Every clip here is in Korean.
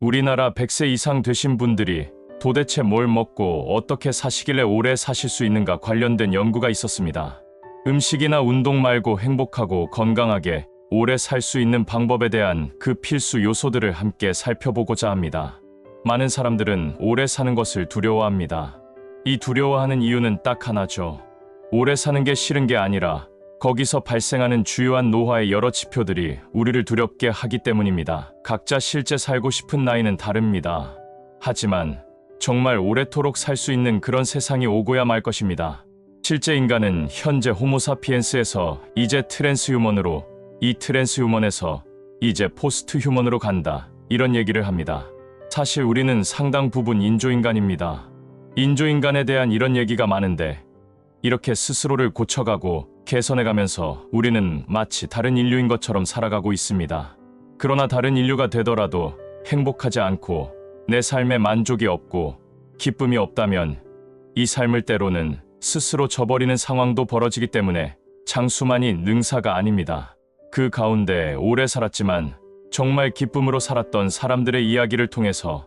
우리나라 100세 이상 되신 분들이 도대체 뭘 먹고 어떻게 사시길래 오래 사실 수 있는가 관련된 연구가 있었습니다. 음식이나 운동 말고 행복하고 건강하게 오래 살 수 있는 방법에 대한 그 필수 요소들을 함께 살펴보고자 합니다. 많은 사람들은 오래 사는 것을 두려워합니다. 이 두려워하는 이유는 딱 하나죠. 오래 사는 게 싫은 게 아니라 거기서 발생하는 주요한 노화의 여러 지표들이 우리를 두렵게 하기 때문입니다. 각자 실제 살고 싶은 나이는 다릅니다. 하지만 정말 오래도록 살 수 있는 그런 세상이 오고야 말 것입니다. 실제 인간은 현재 호모사피엔스에서 이제 트랜스휴먼으로, 이 트랜스휴먼에서 이제 포스트 휴먼으로 간다. 이런 얘기를 합니다. 사실 우리는 상당 부분 인조인간입니다. 인조인간에 대한 이런 얘기가 많은데 이렇게 스스로를 고쳐가고 개선해가면서 우리는 마치 다른 인류인 것처럼 살아가고 있습니다. 그러나 다른 인류가 되더라도 행복하지 않고 내 삶에 만족이 없고 기쁨이 없다면 이 삶을 때로는 스스로 저버리는 상황도 벌어지기 때문에 장수만이 능사가 아닙니다. 그 가운데 오래 살았지만 정말 기쁨으로 살았던 사람들의 이야기를 통해서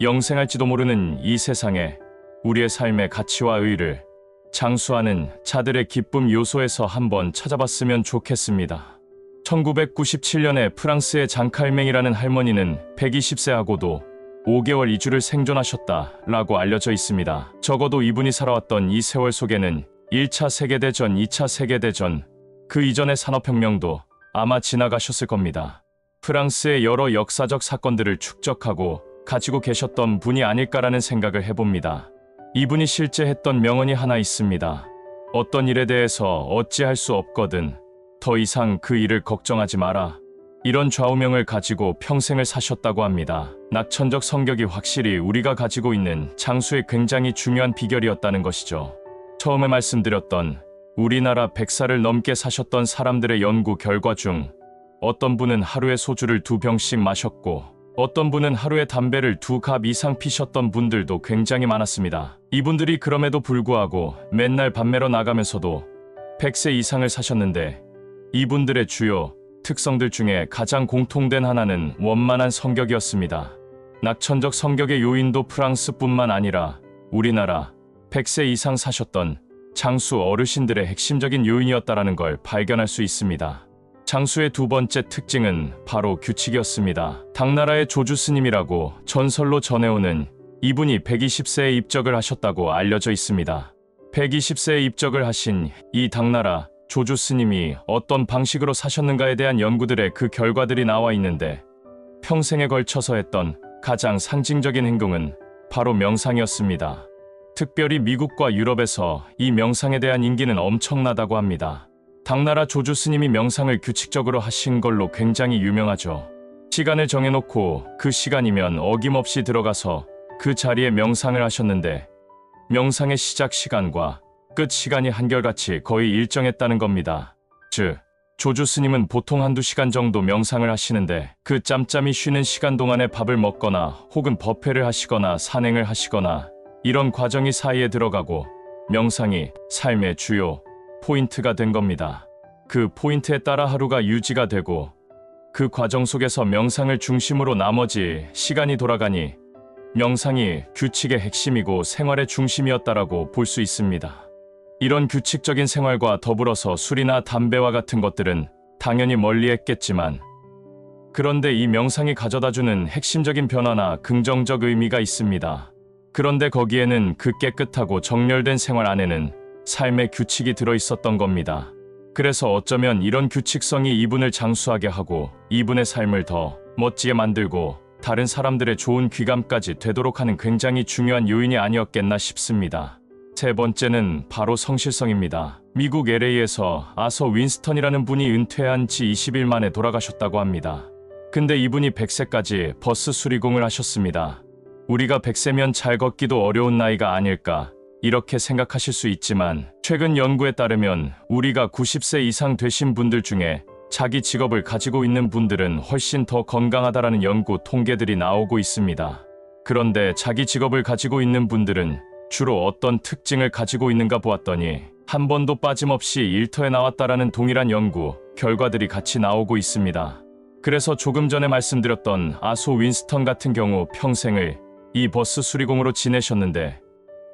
영생할지도 모르는 이 세상에 우리의 삶의 가치와 의의를 장수하는 자들의 기쁨 요소에서 한번 찾아봤으면 좋겠습니다. 1997년에 프랑스의 장칼맹이라는 할머니는 120세하고도 5개월 2주를 생존하셨다라고 알려져 있습니다. 적어도 이분이 살아왔던 이 세월 속에는 1차 세계대전, 2차 세계대전, 그 이전의 산업혁명도 아마 지나가셨을 겁니다. 프랑스의 여러 역사적 사건들을 축적하고 가지고 계셨던 분이 아닐까라는 생각을 해봅니다. 이분이 실제 했던 명언이 하나 있습니다. 어떤 일에 대해서 어찌할 수 없거든. 더 이상 그 일을 걱정하지 마라. 이런 좌우명을 가지고 평생을 사셨다고 합니다. 낙천적 성격이 확실히 우리가 가지고 있는 장수의 굉장히 중요한 비결이었다는 것이죠. 처음에 말씀드렸던 우리나라 100살을 넘게 사셨던 사람들의 연구 결과 중 어떤 분은 하루에 소주를 두 병씩 마셨고 어떤 분은 하루에 담배를 두 갑 이상 피셨던 분들도 굉장히 많았습니다. 이분들이 그럼에도 불구하고 맨날 밤매러 나가면서도 100세 이상을 사셨는데 이분들의 주요 특성들 중에 가장 공통된 하나는 원만한 성격이었습니다. 낙천적 성격의 요인도 프랑스뿐만 아니라 우리나라 100세 이상 사셨던 장수 어르신들의 핵심적인 요인이었다라는 걸 발견할 수 있습니다. 장수의 두 번째 특징은 바로 규칙이었습니다. 당나라의 조주 스님이라고 전설로 전해오는 이분이 120세에 입적을 하셨다고 알려져 있습니다. 120세에 입적을 하신 이 당나라 조주 스님이 어떤 방식으로 사셨는가에 대한 연구들의 그 결과들이 나와 있는데 평생에 걸쳐서 했던 가장 상징적인 행동은 바로 명상이었습니다. 특별히 미국과 유럽에서 이 명상에 대한 인기는 엄청나다고 합니다. 당나라 조주 스님이 명상을 규칙적으로 하신 걸로 굉장히 유명하죠. 시간을 정해놓고 그 시간이면 어김없이 들어가서 그 자리에 명상을 하셨는데 명상의 시작 시간과 끝 시간이 한결같이 거의 일정했다는 겁니다. 즉, 조주 스님은 보통 한두 시간 정도 명상을 하시는데 그 짬짬이 쉬는 시간 동안에 밥을 먹거나 혹은 법회를 하시거나 산행을 하시거나 이런 과정이 사이에 들어가고 명상이 삶의 주요 포인트가 된 겁니다. 그 포인트에 따라 하루가 유지가 되고 그 과정 속에서 명상을 중심으로 나머지 시간이 돌아가니 명상이 규칙의 핵심이고 생활의 중심이었다라고 볼 수 있습니다. 이런 규칙적인 생활과 더불어서 술이나 담배와 같은 것들은 당연히 멀리 했겠지만 그런데 이 명상이 가져다주는 핵심적인 변화나 긍정적 의미가 있습니다. 그런데 거기에는 그 깨끗하고 정렬된 생활 안에는 삶의 규칙이 들어 있었던 겁니다. 그래서 어쩌면 이런 규칙성이 이분을 장수하게 하고 이분의 삶을 더 멋지게 만들고 다른 사람들의 좋은 귀감까지 되도록 하는 굉장히 중요한 요인이 아니었겠나 싶습니다. 세 번째는 바로 성실성입니다. 미국 LA에서 아서 윈스턴이라는 분이 은퇴한 지 20일 만에 돌아가셨다고 합니다. 근데 이분이 100세까지 버스 수리공을 하셨습니다. 우리가 100세면 잘 걷기도 어려운 나이가 아닐까 이렇게 생각하실 수 있지만 최근 연구에 따르면 우리가 90세 이상 되신 분들 중에 자기 직업을 가지고 있는 분들은 훨씬 더 건강하다라는 연구 통계들이 나오고 있습니다. 그런데 자기 직업을 가지고 있는 분들은 주로 어떤 특징을 가지고 있는가 보았더니 한 번도 빠짐없이 일터에 나왔다라는 동일한 연구 결과들이 같이 나오고 있습니다. 그래서 조금 전에 말씀드렸던 아소 윈스턴 같은 경우 평생을 이 버스 수리공으로 지내셨는데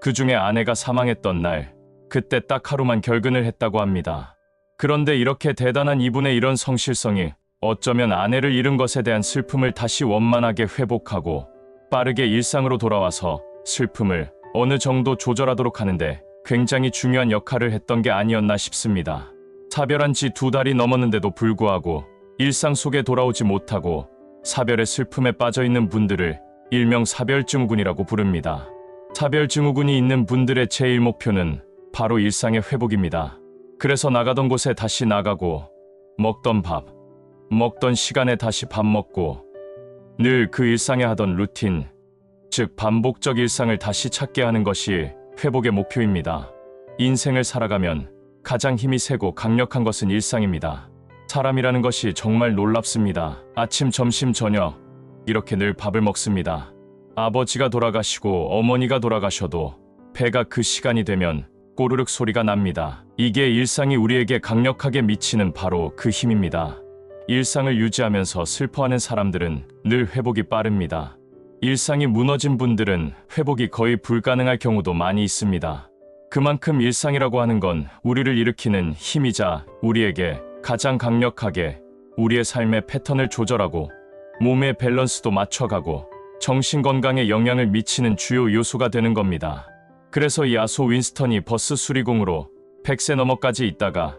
그 중에 아내가 사망했던 날 그때 딱 하루만 결근을 했다고 합니다. 그런데 이렇게 대단한 이분의 이런 성실성이 어쩌면 아내를 잃은 것에 대한 슬픔을 다시 원만하게 회복하고 빠르게 일상으로 돌아와서 슬픔을 어느 정도 조절하도록 하는데 굉장히 중요한 역할을 했던 게 아니었나 싶습니다. 사별한 지 두 달이 넘었는데도 불구하고 일상 속에 돌아오지 못하고 사별의 슬픔에 빠져 있는 분들을 일명 사별증후군이라고 부릅니다. 사별증후군이 있는 분들의 제일 목표는 바로 일상의 회복입니다. 그래서 나가던 곳에 다시 나가고 먹던 밥, 먹던 시간에 다시 밥 먹고 늘 그 일상에 하던 루틴, 즉 반복적 일상을 다시 찾게 하는 것이 회복의 목표입니다. 인생을 살아가면 가장 힘이 세고 강력한 것은 일상입니다. 사람이라는 것이 정말 놀랍습니다. 아침, 점심, 저녁 이렇게 늘 밥을 먹습니다. 아버지가 돌아가시고 어머니가 돌아가셔도 배가 그 시간이 되면 꼬르륵 소리가 납니다. 이게 일상이 우리에게 강력하게 미치는 바로 그 힘입니다. 일상을 유지하면서 슬퍼하는 사람들은 늘 회복이 빠릅니다. 일상이 무너진 분들은 회복이 거의 불가능할 경우도 많이 있습니다. 그만큼 일상이라고 하는 건 우리를 일으키는 힘이자 우리에게 가장 강력하게 우리의 삶의 패턴을 조절하고 몸의 밸런스도 맞춰가고 정신 건강에 영향을 미치는 주요 요소가 되는 겁니다. 그래서 이 아소 윈스턴이 버스 수리공으로 100세 넘어까지 있다가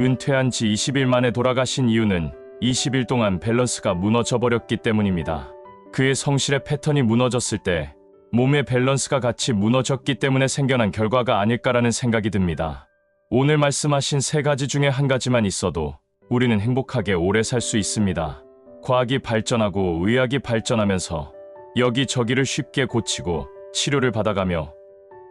은퇴한 지 20일 만에 돌아가신 이유는 20일 동안 밸런스가 무너져 버렸기 때문입니다. 그의 성실의 패턴이 무너졌을 때 몸의 밸런스가 같이 무너졌기 때문에 생겨난 결과가 아닐까라는 생각이 듭니다. 오늘 말씀하신 세 가지 중에 한 가지만 있어도 우리는 행복하게 오래 살 수 있습니다. 과학이 발전하고 의학이 발전하면서 여기저기를 쉽게 고치고 치료를 받아가며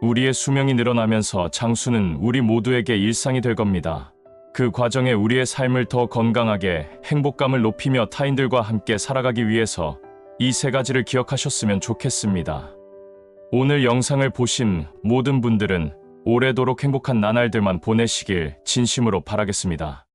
우리의 수명이 늘어나면서 장수는 우리 모두에게 일상이 될 겁니다. 그 과정에 우리의 삶을 더 건강하게 행복감을 높이며 타인들과 함께 살아가기 위해서 이 세 가지를 기억하셨으면 좋겠습니다. 오늘 영상을 보신 모든 분들은 오래도록 행복한 나날들만 보내시길 진심으로 바라겠습니다.